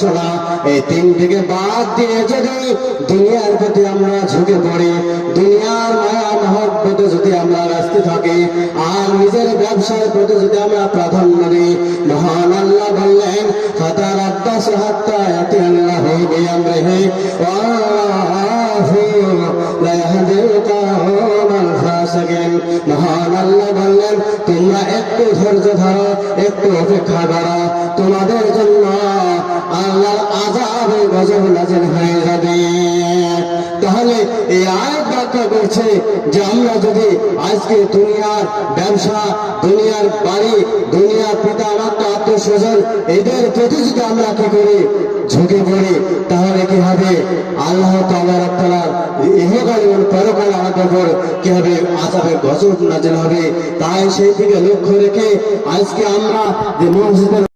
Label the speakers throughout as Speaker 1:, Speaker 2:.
Speaker 1: বাসনা এই তিনটিকে বাদ দিয়ে যদি দুনিয়ার প্রতি আমরা ঝুঁকে পড়ি, দুনিয়ার মায়া মহব্বতে যদি আমরা ব্যস্ত থাকি, আর নিজের ব্যবসার প্রতি যদি আমরা প্রাধান্য দিই, মহান আল্লাহ বললেন ফাতার আব্বাস হাত্তা ইয়াতি আল্লাহ ইয়াহদিল ফাসিকিন মহান আল্লাহ বললেন, তোমরা একটু ধৈর্য ধরো, একটু অপেক্ষা করো। তোমাদের জন্য আল্লাহর আযাব গজব নাজিল হয়ে যাবে। তাহলে এই আয়াত ব্যাখ্যা করছে যে আমরা যদি আজকে দুনিয়ার ব্যবসা, দুনিয়ার বাড়ি, দুনিয়ার পিতা মাতা আত্মস্বজন এদের প্রতি যদি আমরা কি করি, ঝুঁকে পড়ি, তাহলে কি হবে? আল্লাহ তালার ইহকাল এবং পরকাল আমাদের উপর কি হবে? আজাবের গজব নাজিল হবে। তাই সেই দিকে লক্ষ্য রেখে আজকে আমরা যে মসজিদের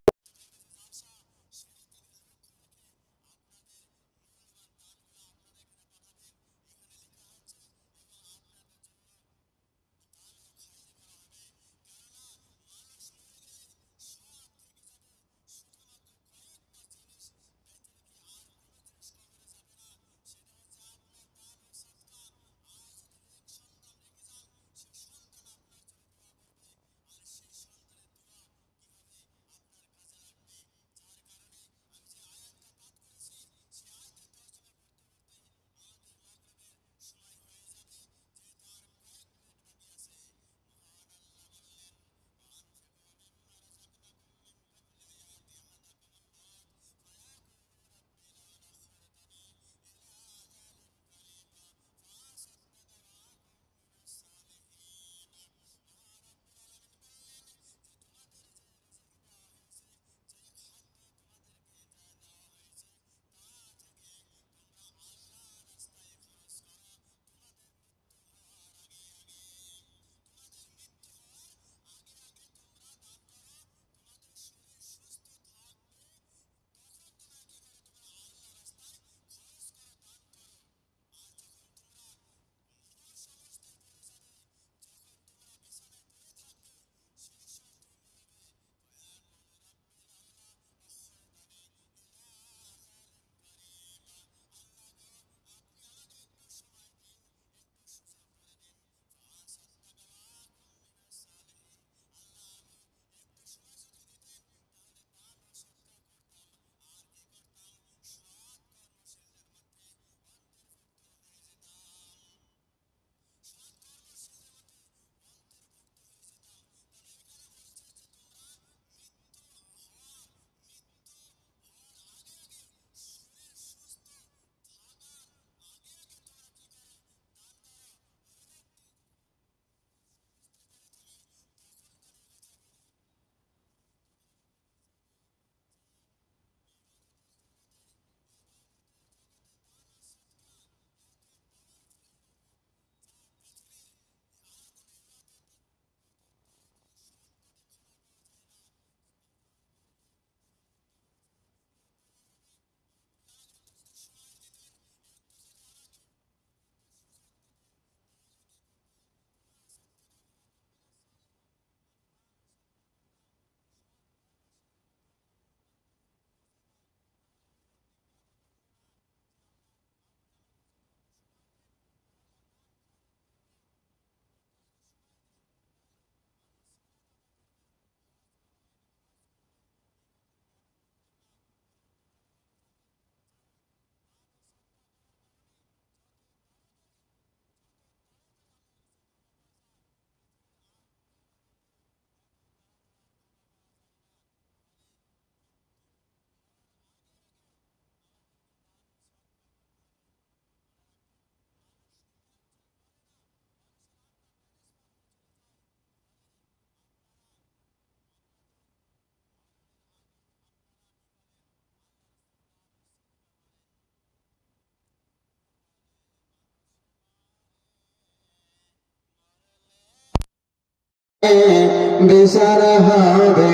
Speaker 1: বিচার হবে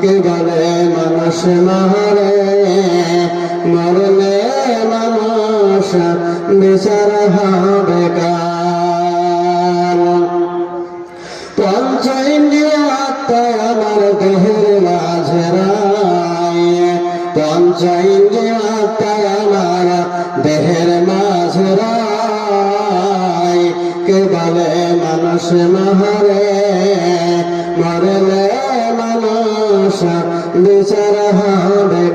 Speaker 1: কে বলে মানুষ মরে? মরলে মানুষ বিচার হবে কার? কে বলে মানুষ মহরে মরলে মানুষ বিচার হবে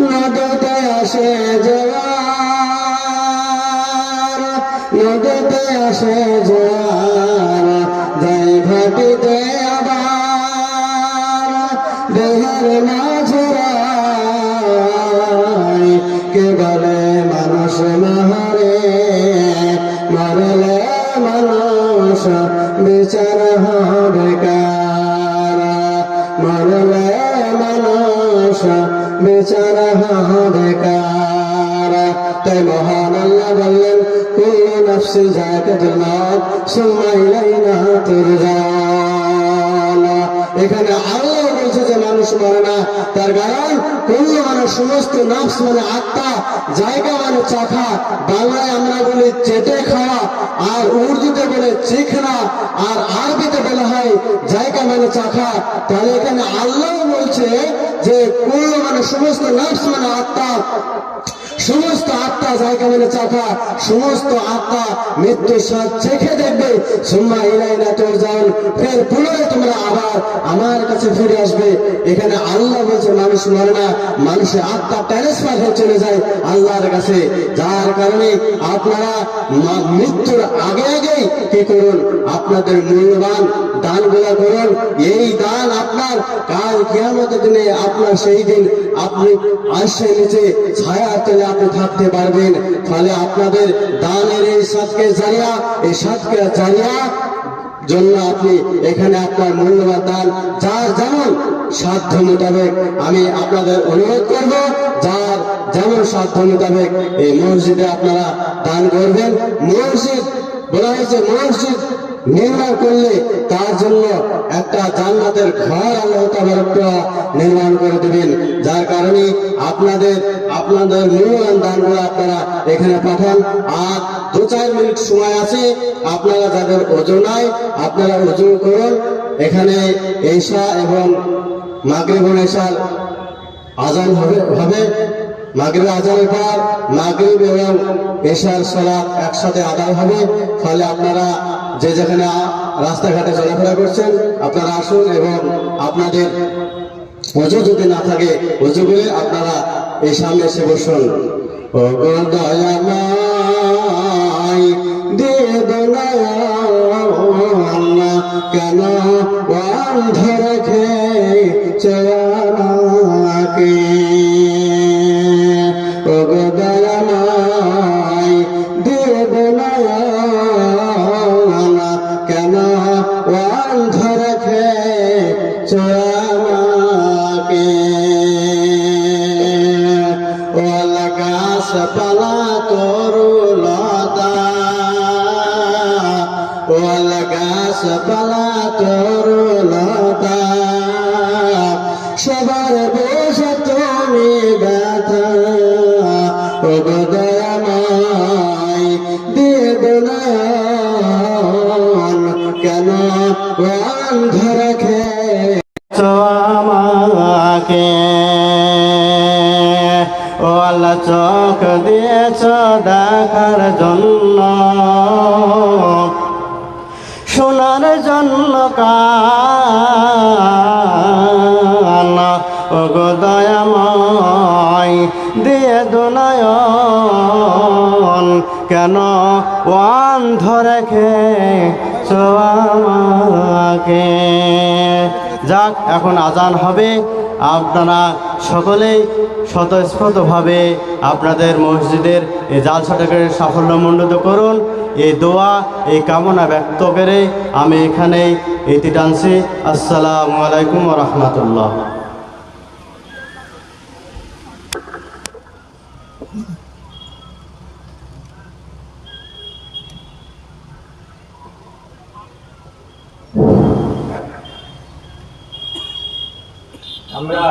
Speaker 1: নদীতে আসে জোয়ার নদীতে আসে জোয়ার। মরলে মানসা বিচার হবে কার তাই মহান আল্লাহ বললেন, কুল্লু নফসি জায়গাতুল মাউত সুম্মা ইলাইনা তুরজাউন এখানে আল্লাহ বলছে যে মানুষ মরে না, তার কারণ মানে সমস্ত নফস মানে আত্মা, জায়গা মানে চাখা। বাংলায় আমরা বলি চেটে খাওয়া, আর উর্দুতে বলে চিখনা আর আরবিতে বলা হয় জায়গা মানে চাখা। তাহলে এখানে আল্লাহ বলছে যে কোন মানে সমস্ত নফস মানে আত্মা, সমস্ত আত্মা জায়গা মানে চাকা সমস্ত আত্মা মৃত্যু স্বাদ চেখে দেখবে। সুম্মা ইলাইনা তোর যান ফের পুনরায় তোমরা আবার আমার কাছে ফিরে আসবে। এখানে আল্লাহ বলছে, মানুষ মরে না, মানুষের আত্মা ট্রান্সফার হয়ে চলে যায় আল্লাহর কাছে। যার কারণে আপনারা মৃত্যুর আগে আগেই কি করুন, আপনাদের মূল্যবান দানগুলা করুন। এই দান আপনার, কাল কিয়ামতের দিনে আপনার সেই দিন আপনি আসে নিচে ছায়া তেলে আপনি থাকতে পারবেন। ফলে আপনাদের দানের এই সাতকে জারিয়া, এই সাতকে জারিয়া জন্য আপনি এখানে আপনার মূল্যবান দান, যার যেমন সাধ্য মোতাবেক আমি আপনাদের অনুরোধ করব, যার যেমন সাধ্য মোতাবেক এই মসজিদে আপনারা দান করবেন। মসজিদ, বলা হয়েছে মসজিদ নির্মাণ করলে তার জন্য একটা জান্নাতের ঘর আল্লাহ নির্মাণ করে দেবেন। যার কারণে আপনাদের আপনাদের মূল্যবান দানগুলো আপনারা এখানে পাঠান। আর দু চার মিনিট সময় আছে, আপনারা যাদের ওজন আপনারা ওজন করুন। এখানে এশা এবং মাগরিবুল এশার আজান হবে হবে। মাগরিব আজানের পর মাগরিব এবং এশার সালাত একসাথে আদায় হবে। ফলে আপনারা যে যেখানে রাস্তাঘাটে চলাফেরা করছেন, আপনারা আসুন এবং আপনাদের অজু যদি না থাকে অজু করে আপনারা এই সামনে এসে বসুন। ও গো দয়াময় দে দোলায় কেন অন্ধ রেখে চেয়ারাকে ও গো দয়াময় দে দোলায় কেন অন্ধ রেখে চয়ামাকে ওল গাছ পালা তরু লতা ওল গাছ পালা তরু লতা সবার বসে তুমি ব্যথা। ও গো দয়াময়, দিয়ে দোলন কেন অন্ধ রাখে। আমাকে কান দিয়ে কেন অন্ধ রেখে আমাকে? যাক, এখন আজান হবে। আপনারা সকলেই স্বতঃস্ফূর্তভাবে আপনাদের মসজিদের এই জালসাটাকে সাফল্যমণ্ডিত করুন। এই দোয়া, এই কামনা ব্যক্ত করে আমি এখানেই ইতি টানছি আসসালামু আলাইকুম রহমতুল্লাহ।
Speaker 2: আমরা